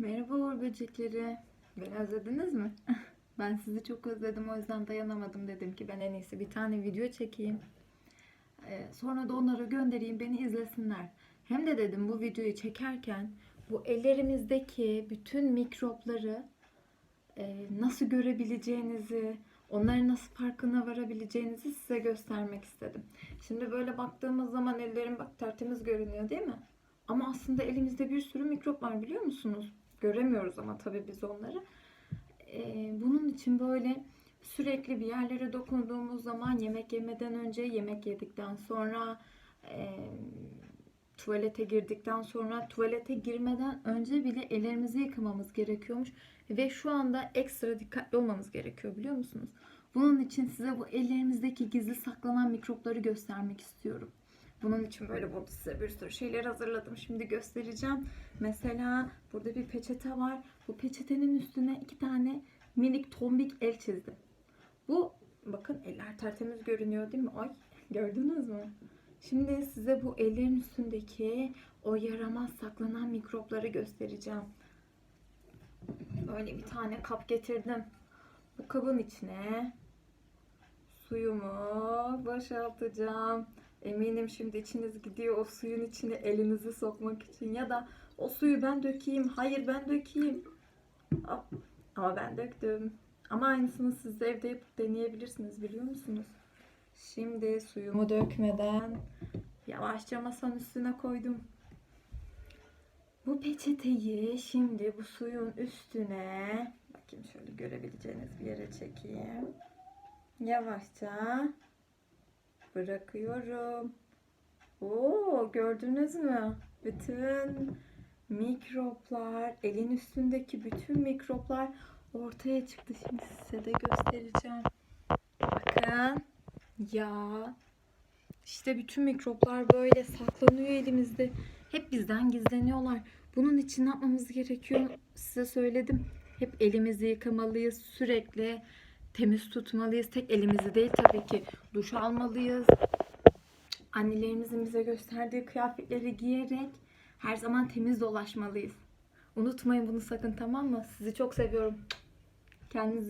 Merhaba Uğur böcekleri. Beni özlediniz mi? Ben sizi çok özledim o yüzden dayanamadım dedim ki ben en iyisi bir tane video çekeyim. Ee, sonra da onlara göndereyim beni izlesinler. Hem de dedim bu videoyu çekerken bu ellerimizdeki bütün mikropları e, nasıl görebileceğinizi, onların nasıl farkına varabileceğinizi size göstermek istedim. Şimdi böyle baktığımız zaman ellerim bak tertemiz görünüyor değil mi? Ama aslında elimizde bir sürü mikrop var biliyor musunuz? Göremiyoruz ama tabii biz onları. Ee, bunun için böyle sürekli bir yerlere dokunduğumuz zaman yemek yemeden önce, yemek yedikten sonra, e, tuvalete girdikten sonra, tuvalete girmeden önce bile ellerimizi yıkamamız gerekiyormuş. Ve şu anda ekstra dikkatli olmamız gerekiyor biliyor musunuz? Bunun için size bu ellerimizdeki gizli saklanan mikropları göstermek istiyorum. Bunun için böyle burada size bir sürü şeyler hazırladım. Şimdi göstereceğim. Mesela burada bir peçete var. Bu peçetenin üstüne iki tane minik tombik el çizdim. Bu bakın eller tertemiz görünüyor değil mi? Ay gördünüz mü? Şimdi size bu ellerin üstündeki o yaramaz saklanan mikropları göstereceğim. Böyle bir tane kap getirdim. Bu kabın içine suyumu boşaltacağım. Eminim şimdi içiniz gidiyor o suyun içine elinizi sokmak için ya da o suyu ben dökeyim. Hayır ben dökeyim. Ama ben döktüm. Ama aynısını siz de evde yapıp deneyebilirsiniz biliyor musunuz? Şimdi suyumu dökmeden yavaşça masanın üstüne koydum. Bu peçeteyi şimdi bu suyun üstüne bakayım şöyle görebileceğiniz bir yere çekeyim. Yavaşça bırakıyorum. Oo gördünüz mü? Bütün mikroplar, elin üstündeki bütün mikroplar ortaya çıktı. Şimdi size de göstereceğim. Bakın. Ya. İşte bütün mikroplar böyle saklanıyor elimizde. Hep bizden gizleniyorlar. Bunun için ne yapmamız gerekiyor? Size söyledim. Hep elimizi yıkamalıyız. Sürekli temiz tutmalıyız. Tek elimizi değil tabii ki. Duş almalıyız. Annelerimizin bize gösterdiği kıyafetleri giyerek her zaman temiz dolaşmalıyız. Unutmayın bunu sakın tamam mı? Sizi çok seviyorum. Kendinize